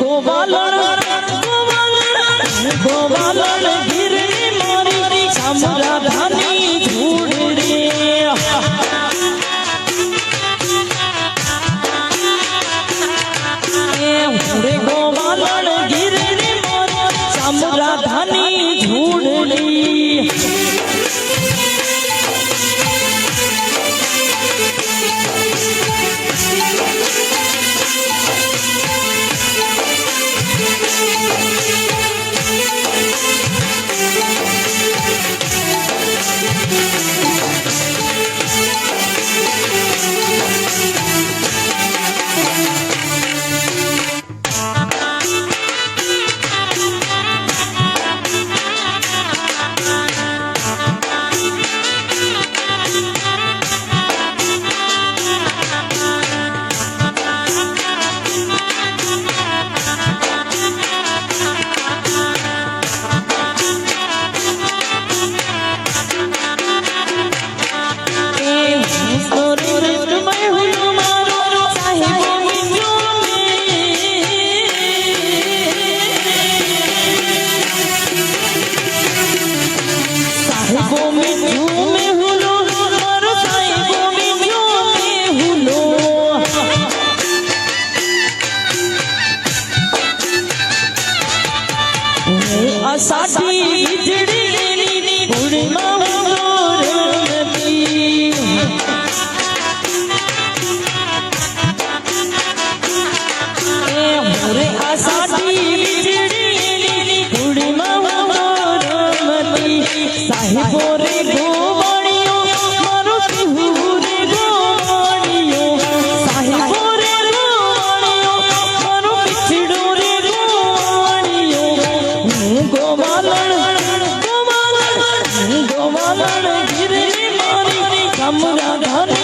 ગોવાલણ ગોવાલણ ગીરડી મારી સમરાધાની सासी ગોવાલણ ગોવાલણ ગીરી મારી કમરા ધરે